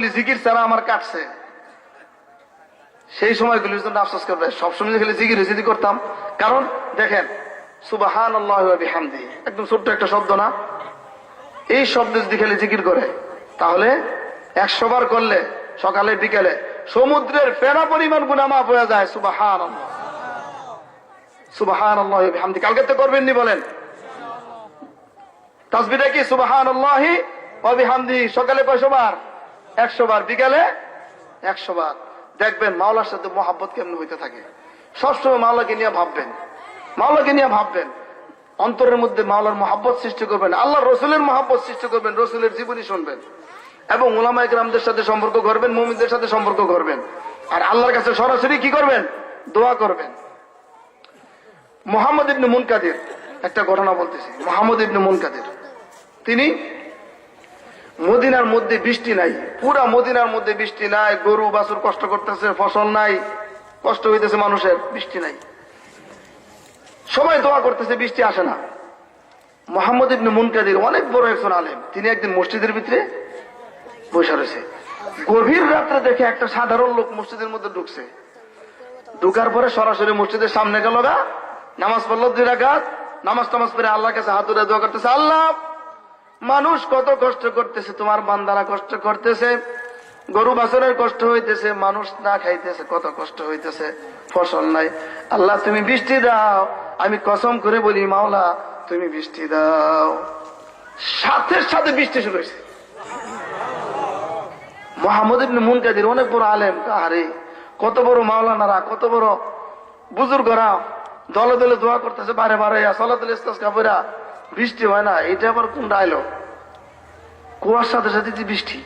জিকির ছাড়া আমার কাটছে। সেই জন্য আফসোস করবে সবসময় খালি জিকির রেসিদি করতাম। কারণ, দেখেন সুবাহান একদম ছোট্ট একটা শব্দ না? এই যদি খালি জিকির করে, তাহলে একশো বার করলে, সকালে, বিকেলে, সমুদ্রের ফেরা পরিমাণ গুণা মাফ হয়ে যায় সুবাহান সুবাহান আল্লাহামদি কালকে তো করবেননি বলেন? তাসবিটা কি সুবাহান আল্লাহি অবিহামদি সকালে বার? একশো বার বিকালে একশো বার। দেখবেন মাওলার সাথে মোহাব্বত কেমন হইতে থাকে। সবসময় মাওলাকে নিয়ে ভাববেন। মাওলাকে নিয়ে ভাববেন। অন্তরের মধ্যে মাওলার মহাব্বত সৃষ্টি করবেন। আল্লাহ রসুলের মহাব্বত সৃষ্টি করবেন, রসুলের জীবনী শুনবেন। এবং ওলামা একরামদের সাথে সম্পর্ক করবেন মুমিনদের সাথে সম্পর্ক করবেন আর আল্লাহর কাছে সরাসরি কি করবেন? দোয়া করবেন। মোহাম্মদ ইবনে মুনকাদির একটা ঘটনা বলতেছি। Muhammad ibn Munkadir. তিনি মদিনার মধ্যে বৃষ্টি নাই। পুরা মদিনার মধ্যে বৃষ্টি নাই। গরু, বাছুর কষ্ট করতেছে, ফসল নাই। কষ্ট হইতেছে মানুষের, বৃষ্টি নাই। সবাই দোয়া করতেছে, বৃষ্টি আসে না। মোহাম্মদ ইবনে মুনকাদির অনেক বড় একজন আলেম। তিনি একদিন মসজিদের ভিতরে বসে রয়েছে। গভীর রাত্রে দেখে একটা সাধারণ লোক মসজিদের মধ্যে ঢুকছে। ঢুকার পরে সরাসরি মসজিদের সামনে গেল গা। নামাজ পড়ল দুই রাকাত। নামাজ টামাজ পড়ে আল্লাহর কাছে হাত দোয়া করতেছে, আল্লাহ! মানুষ কত কষ্ট করতেছে, তোমার বান্দারা কষ্ট করতেছে, গরু বাছরের কষ্ট হইতেছে, মানুষ না খাইতেছে, কত কষ্ট হইতেছে, ফসল নাই। আল্লাহ, তুমি বৃষ্টি দাও, আমি কসম করে বলি, মাওলা, তুমি বৃষ্টি দাও। সাথে সাথে বৃষ্টি শুরু হয়েছে। মোহাম্মদ ইবনে মুনকাদির অনেক বড় আলেম আরে কত বড় মাওলানারা, কত বড় বুজুর্গরা, দলে দলে দোয়া করতেছে, বারে বারে সলাতুল ইস্তাস বৃষ্টি হয় না, এটা আবার কোন ডায়লগ কুয়ার সাথে সাথে বৃষ্টি।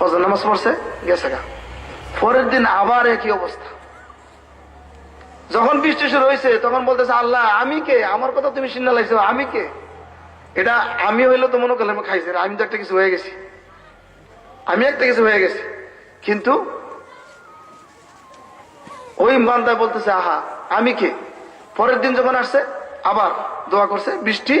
নামাজ পড়ছে, গেছে গা। পরের দিন আবার একই অবস্থা। যখন বৃষ্টি শুরু হয়েছে, তখন বলতেছে, আল্লাহ, আমি কে? আমার কথা তুমি শুনে লাগছো আমি কে? এটা আমি হইলে তো মনে করলাম, খাইছে আমি তো একটা কিছু হয়ে গেছি। আমি একটা কিছু হয়ে গেছি। কিন্তু ওই মান্দায় বলতেছে, আহা, আমি কে? পরের দিন যখন আসছে আবার দোয়া করছে বৃষ্টি